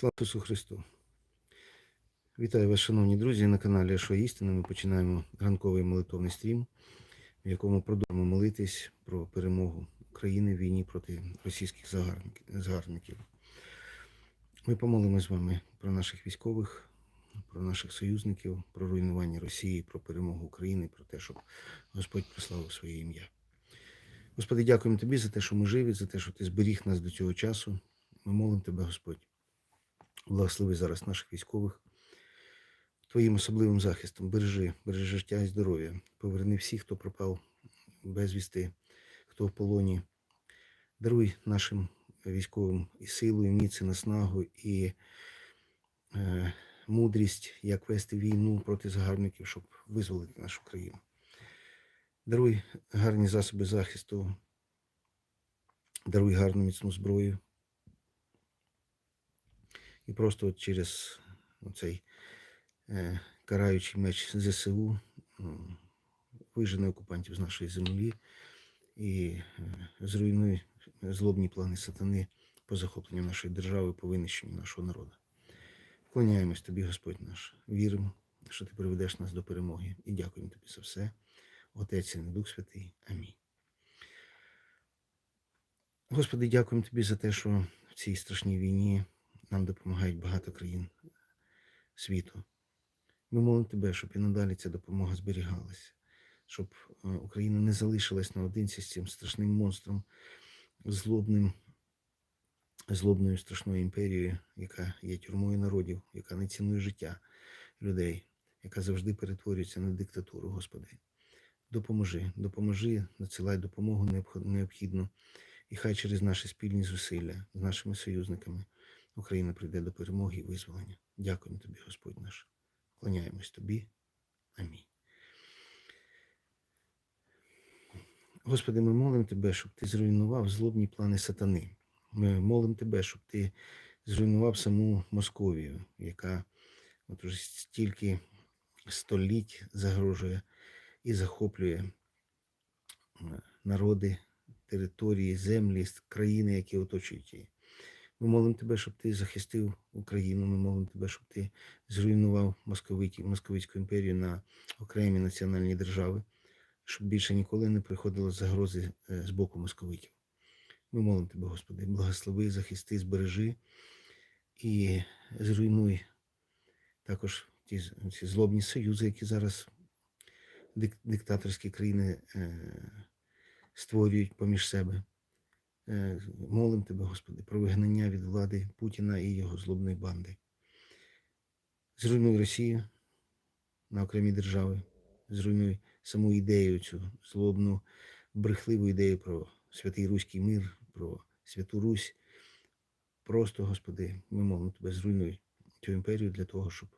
Слава Ісусу Христу! Вітаю вас, шановні друзі, на каналі Що Істина. Ми починаємо ранковий молитовний стрім, в якому продовжуємо молитись про перемогу України в війні проти російських загарбників-. Ми помолимось з вами про наших військових, про наших союзників, про руйнування Росії, про перемогу України, про те, щоб Господь прославив своє ім'я. Господи, дякуємо Тобі за те, що ми живі, за те, що Ти зберіг нас до цього часу. Ми молимо Тебе, Господь. Благослови зараз наших військових твоїм особливим захистом. Бережи, бережи життя і здоров'я. Поверни всіх, хто пропав безвісти, хто в полоні. Даруй нашим військовим і силу, і міць, наснагу, і е, мудрість, як вести війну проти загарбників, щоб визволити нашу країну. Даруй гарні засоби захисту, даруй гарну міцну зброю. І просто от через цей е, караючий меч ЗСУ вижене окупантів з нашої землі і е, зруйнуй злобні плани сатани по захопленню нашої держави, по винищенню нашого народу. Вклоняємось тобі, Господь наш. Віримо, що ти приведеш нас до перемоги. І дякуємо тобі за все. Отець і Дух Святий. Амінь. Господи, дякуємо тобі за те, що в цій страшній війні нам допомагають багато країн світу. Ми молимо тебе, щоб і надалі ця допомога зберігалася, щоб е, Україна не залишилась наодинці з цим страшним монстром, злобним, злобною страшною імперією, яка є тюрмою народів, яка не цінує життя людей, яка завжди перетворюється на диктатуру, Господи. Допоможи, допоможи, надсилай допомогу необхідну, і хай через наші спільні зусилля з нашими союзниками Україна прийде до перемоги і визволення. Дякуємо тобі, Господь наш. Клоняємось тобі. Амінь. Господи, ми молимо Тебе, щоб Ти зруйнував злобні плани сатани. Ми молимо Тебе, щоб Ти зруйнував саму Московію, яка от уже стільки століть загрожує і захоплює е, народи, території, землі, країни, які оточують її. Ми молимо Тебе, щоб Ти захистив Україну. Ми молимо Тебе, щоб Ти зруйнував Московицьку імперію на окремі національні держави, щоб більше ніколи не приходило загрози е, з боку московитів. Ми молимо Тебе, Господи, благослови, захисти, збережи і зруйнуй також ті, ці злобні союзи, які зараз диктаторські країни е, створюють поміж себе. Е, Молим Тебе, Господи, про вигнання від влади Путіна і його злобної банди. Зруйнуй Росію на окремі держави, зруйнуй саму ідею, цю злобну, брехливу ідею про святий Руський мир, про Святу Русь. Просто, Господи, ми молимо Тебе, зруйнуй цю імперію для того, щоб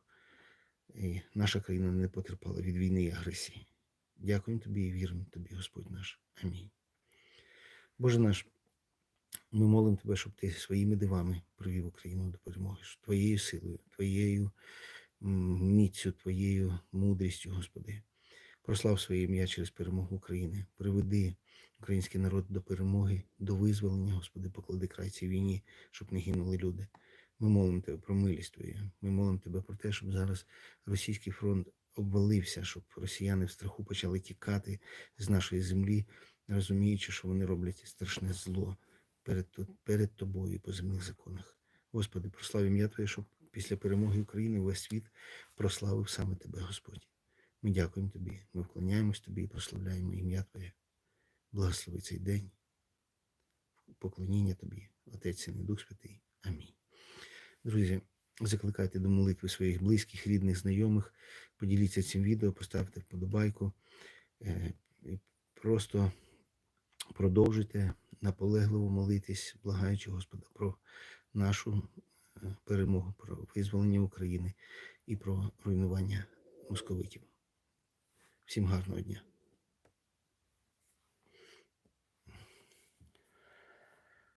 і наша країна не потерпала від війни і агресії. Дякуємо Тобі і віримо Тобі, Господь наш. Амінь. Боже наш, ми молимо Тебе, щоб Ти своїми дивами привів Україну до перемоги, щоб Твоєю силою, Твоєю міцю, Твоєю мудрістю, Господи. Прослав своє ім'я через перемогу України. Приведи український народ до перемоги, до визволення, Господи, поклади край цій війні, щоб не гинули люди. Ми молимо Тебе про милість Твою. Ми молимо Тебе про те, щоб зараз російський фронт обвалився, щоб росіяни в страху почали тікати з нашої землі, розуміючи, що вони роблять страшне зло перед, перед тобою по земних законах. Господи, прослав ім'я Твоє, щоб після перемоги України весь світ прославив саме Тебе, Господь. Ми дякуємо Тобі, ми вклоняємось Тобі і прославляємо ім'я Твоє. Благослови цей день. Поклоніння Тобі, Отець і Дух Святий. Амінь. Друзі, закликайте до молитви своїх близьких, рідних, знайомих. Поділіться цим відео, поставте вподобайку. Е, Просто продовжуйте наполегливо молитись, благаючи Господа про нашу перемогу, про визволення України і про руйнування московитів. Всім гарного дня!